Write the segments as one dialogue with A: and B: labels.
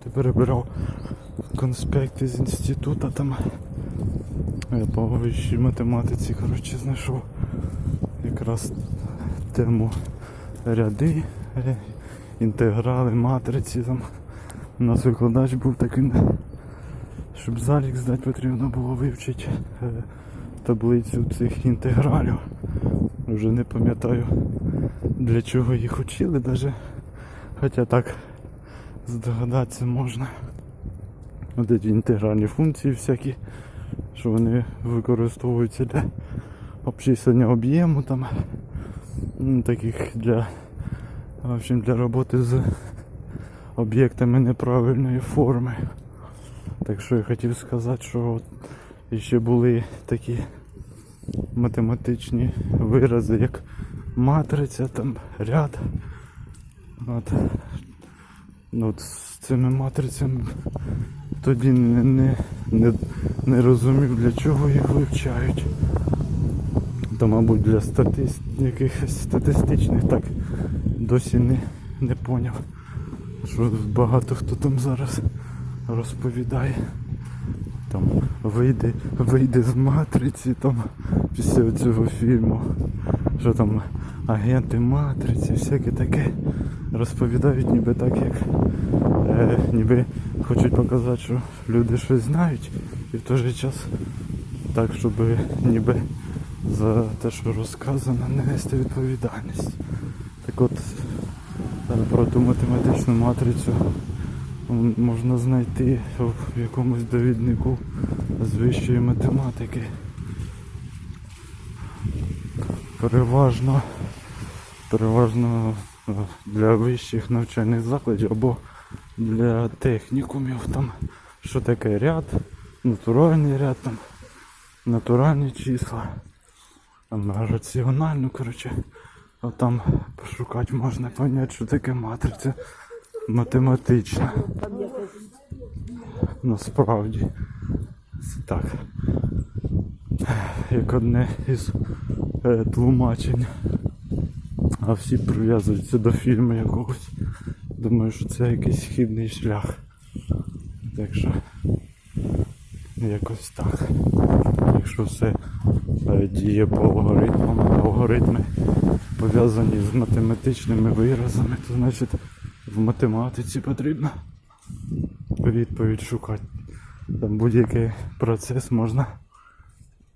A: Ти перебирав конспекти з інституту там. По вищій математиці, коротше, знайшов якраз тему ряди, е, інтеграли, матриці там. У нас викладач був такий, щоб залік здати потрібно було вивчити е, таблицю цих інтегралів. Вже не пам'ятаю для чого їх учили даже. Хоча так здогадатися можна. От ці інтегральні функції всякі, що вони використовуються для обчислення об'єму там. ну, Таких для, в общем, для роботи з об'єктами неправильної форми. Так що я хотів сказати, що от ще були такі математичні вирази, як матриця, там ряд. От. Ну, з цими матрицями тоді не, не, не, не розумів, для чого їх вивчають. То, мабуть, для статист... якихось статистичних так досі не, не поняв. Що багато хто там зараз розповідає. Там вийде, вийде з матриці там після цього фільму. Що там агенти матриці, всяке таке розповідають ніби так, як е, ніби хочуть показати, що люди щось знають, і в той же час так, щоб ніби за те, що розказано, не нести відповідальність. Так от е, про ту математичну матрицю можна знайти в якомусь довіднику з вищої математики. Переважно, переважно для вищих навчальних закладів або для технікумів там, що таке ряд, натуральний ряд, там, натуральні числа, там раціонально, коротше, а там пошукати можна поняти, що таке матриця математична. Насправді. Так. Як одне із е, тлумачень. А всі прив'язуються до фільму якогось. Думаю, що це якийсь хідний шлях. Так що якось так. Якщо все діє по алгоритмам, алгоритми пов'язані з математичними виразами, то значить в математиці потрібно відповідь шукати. Там будь-який процес можна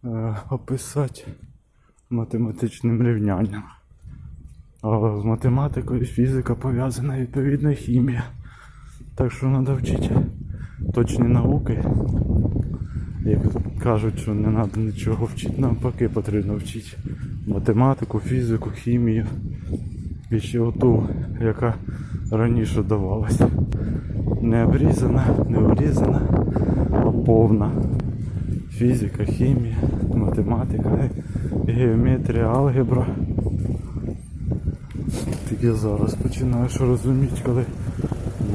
A: е, описати математичним рівнянням. З математикою фізика пов'язана відповідно хімія. Так що треба вчити точні науки. Як кажуть, що не треба нічого вчити, навпаки потрібно вчити математику, фізику, хімію. І ще оту, яка раніше давалася. Не обрізана, не обрізана, а повна. Фізика, хімія, математика, геометрія, алгебра. Тільки зараз починаєш розуміти, коли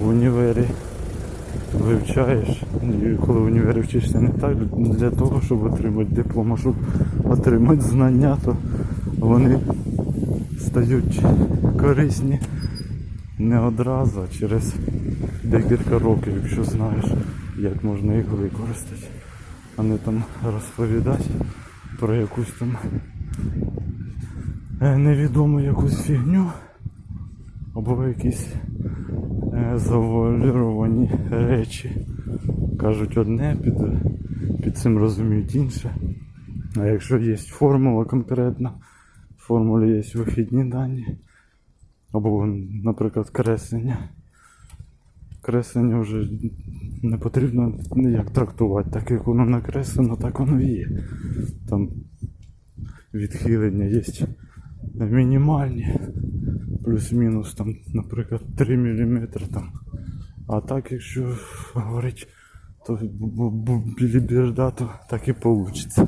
A: в універі вивчаєш. Коли в універі вчишся не так для того, щоб отримати диплом, а щоб отримати знання, то вони стають корисні не одразу, а через декілька років, якщо знаєш, як можна їх використати. А не там розповідати про якусь там е, невідому якусь фігню або якісь е, завуаліровані речі. Кажуть одне, під, під цим розуміють інше. А якщо є формула конкретна, в формулі є вихідні дані, або, наприклад, креслення. Креслення вже не потрібно ніяк трактувати, так як воно накреслено, так воно і є. Там відхилення є мінімальні, плюс-мінус там, наприклад, 3 мм там. А так, якщо говорить, то біліберда, то так і вийде.